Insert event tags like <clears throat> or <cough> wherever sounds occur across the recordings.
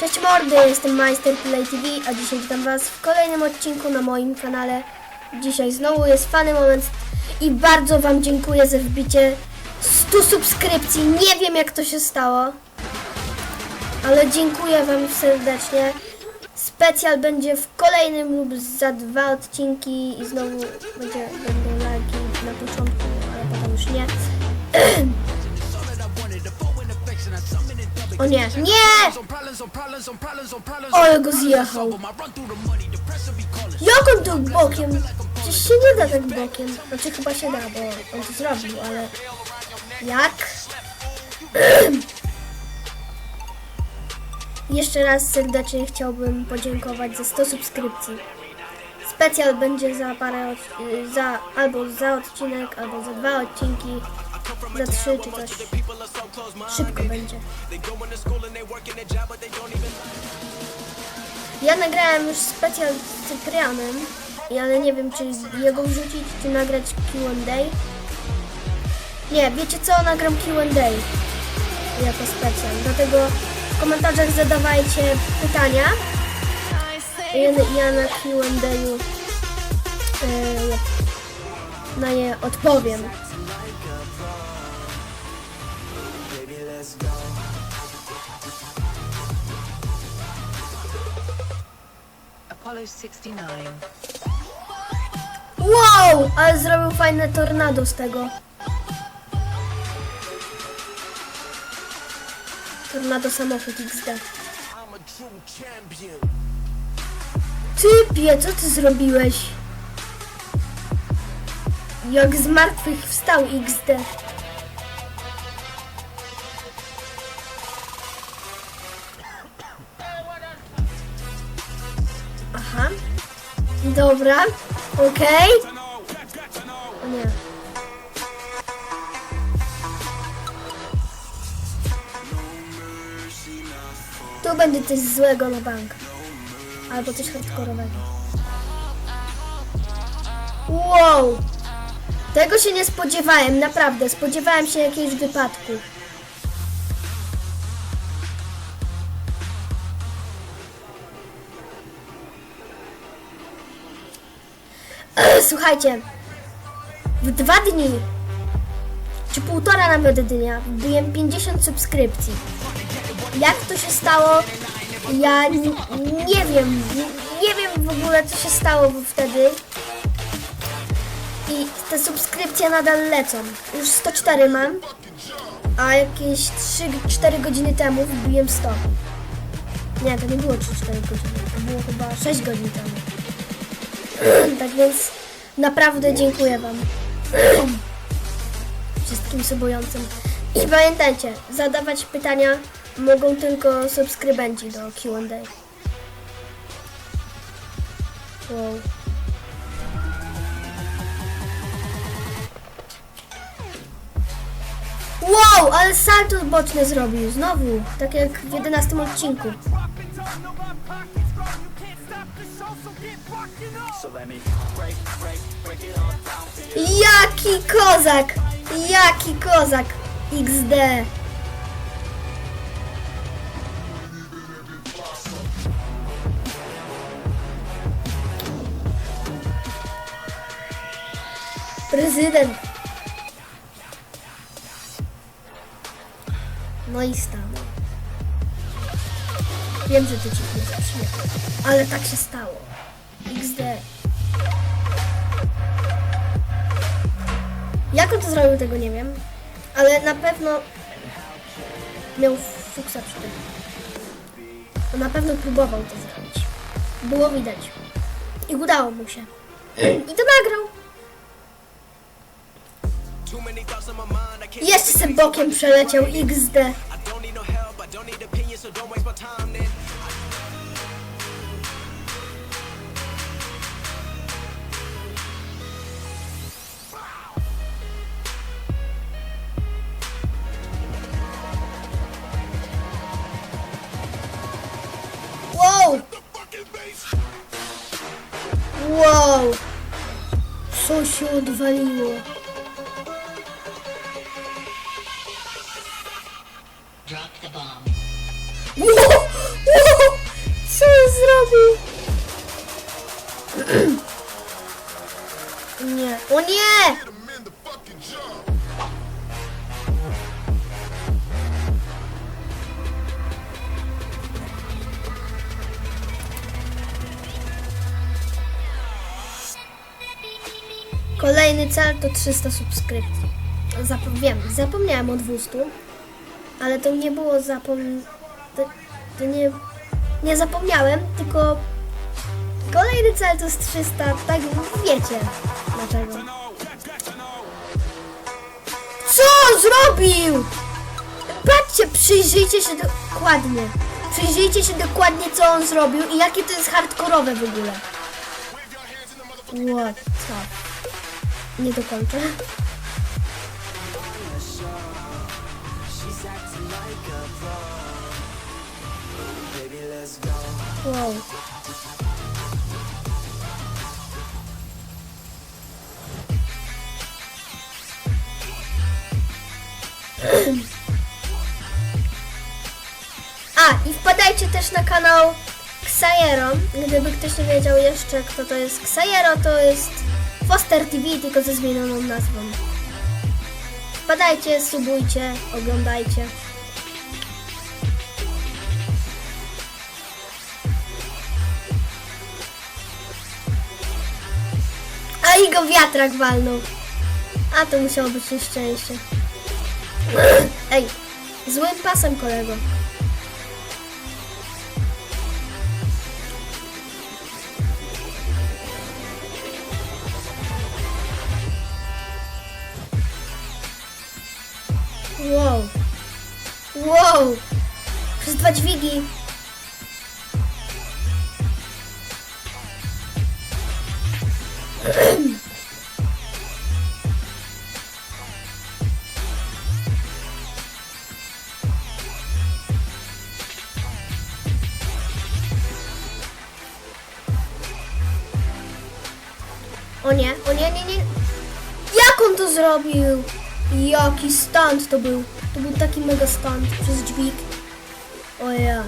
Cześć mordy, jestem Majster Play TV, a dzisiaj witam was w kolejnym odcinku na moim kanale. Dzisiaj znowu jest fany moment i bardzo wam dziękuję za wbicie 100 subskrypcji. Nie wiem jak to się stało, ale dziękuję wam serdecznie. Specjal będzie w kolejnym lub za dwa odcinki i znowu będzie, będą lagi na początku, ale potem już nie. <clears throat> O nie, nie! Ale go zjechał. Jak on tu bokiem? Przecież się nie da tak bokiem. Znaczy chyba się da, bo on to zrobił, ale... Jak? <clears throat> Jeszcze raz serdecznie chciałbym podziękować za 100 subskrypcji. Specjal będzie za parę, y, za, albo za odcinek, albo za dwa odcinki, za trzy czy coś. Szybko będzie. Ja nagrałem już specjal z Cyprianem, ale nie wiem czy jego wrzucić, czy nagrać Q&A. Nie, wiecie co? Nagram Q&A jako specjal, dlatego w komentarzach zadawajcie pytania. Ja, ja na Q&A y, na nie odpowiem. Apollo 69. Wow! Ale zrobił fajne tornado z tego. Tornado samochód XD. Typie, co ty zrobiłeś? Jak z martwych wstał XD. Dobra. Okej. O nie. Tu będzie coś złego na bank. Albo coś hardkorowego. Wow! Tego się nie spodziewałem, naprawdę. Spodziewałem się jakiegoś wypadku. <clears throat> Słuchajcie, w dwa dni, czy półtora nawet dnia, wbiłem 50 subskrypcji. Jak to się stało? Ja nie wiem, nie wiem w ogóle co się stało wtedy. I te subskrypcje nadal lecą. Już 104 mam, a jakieś 3-4 godziny temu wbiłem 100. Nie, to nie było 3-4 godziny, to było chyba 6 godzin temu. <clears throat> Tak więc naprawdę dziękuję Wam. <clears throat> Wszystkim subującym. I pamiętajcie, zadawać pytania mogą tylko subskrybenci do Q&A. Wow. Wow, ale salto boczne zrobił znowu, tak jak w 11 odcinku. Jaki kozak! Jaki kozak! XD! Prezydent. No i stanął. Wiem, że to ci nie zabrzmi, ale tak się stało. XD. Jak on to zrobił, tego nie wiem. Ale na pewno miał fuksa przy tym. On na pewno próbował to zrobić. Było widać. I udało mu się. I to nagrał. Jeszcze sobie bokiem przeleciał XD. Wow! Wow! Co się odwaliło? robi? Nie. O nie! Kolejny cel to 300 subskrypcji. Zap wiem, zapomniałem o 200, ale to nie było zapom... To, to nie... Nie zapomniałem, tylko kolejny cel to jest 300, tak wiecie dlaczego. Co on zrobił? Patrzcie, przyjrzyjcie się dokładnie. Przyjrzyjcie się dokładnie, co on zrobił i jakie to jest hardkorowe w ogóle. What? Co? Nie dokończę. Wow. A, i wpadajcie też na kanał Xayero. Gdyby ktoś nie wiedział jeszcze, kto to jest Xayero, to jest Foster TV, tylko ze zmienioną nazwą. Wpadajcie, subujcie, oglądajcie. I go wiatrak walnął. A to musiało być nieszczęście. Ej, złym pasem kolego. Wow. Wow. Przez dwa dźwigi. <clears throat> O nie, o nie, nie, nie. Jak on to zrobił? Jaki stunt to był. To był taki mega stunt przez dźwig. O ja.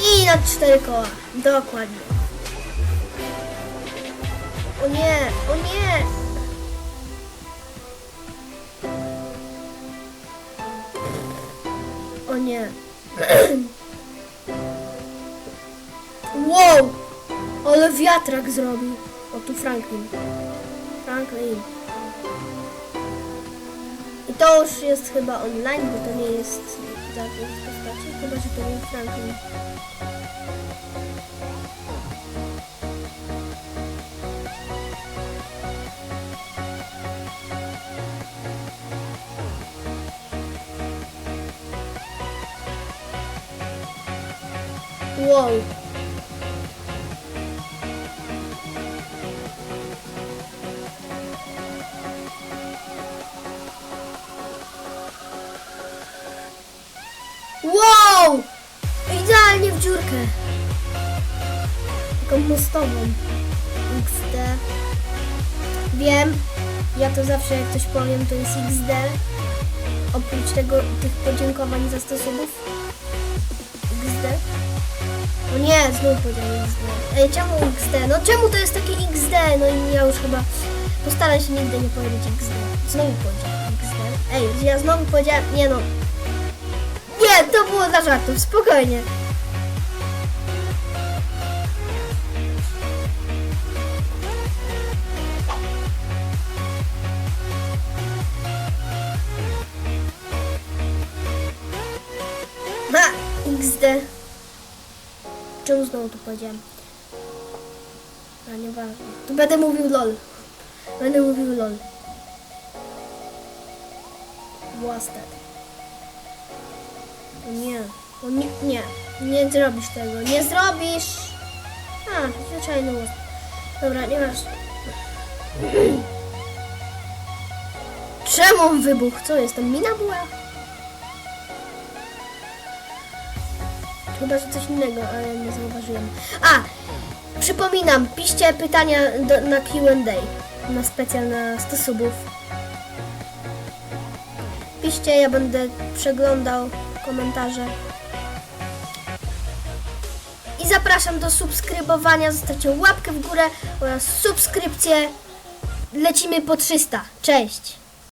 I na cztery koła. Dokładnie. O nie, o nie. O nie. <clears throat> wiatrak zrobił. O tu Franklin. Franklin. I to już jest chyba online, bo to nie jest zapis postaci, chyba że to był Franklin. Wow! Mostową. XD. Wiem, ja to zawsze jak coś powiem, to jest XD. Oprócz tego, tych podziękowań za 100 subów. XD. O nie, znowu powiedziałem XD. Ej, czemu XD? No czemu to jest takie XD? No i ja już chyba postaram się nigdy nie powiedzieć XD. Znowu powiedziałem XD. Ej, ja znowu powiedziałem, nie no, nie, to było dla żartów, spokojnie. Ha! XD. Czemu znowu to powiedziałem? A nieważne. Tu będę mówił LOL. Będę mówił LOL. Błastet. O nie, o nie, nie, nie zrobisz tego, nie zrobisz! A, zwyczajny łos. Dobra, nieważne. Czemu on wybuchł? Co jest, tam mina była? Chyba, że coś innego, ale nie zauważyłem. A! Przypominam, piszcie pytania do, na Q&A. Na specjal na 100 subów. Piszcie, ja będę przeglądał komentarze. I zapraszam do subskrybowania, zostawcie łapkę w górę oraz subskrypcję. Lecimy po 300. Cześć!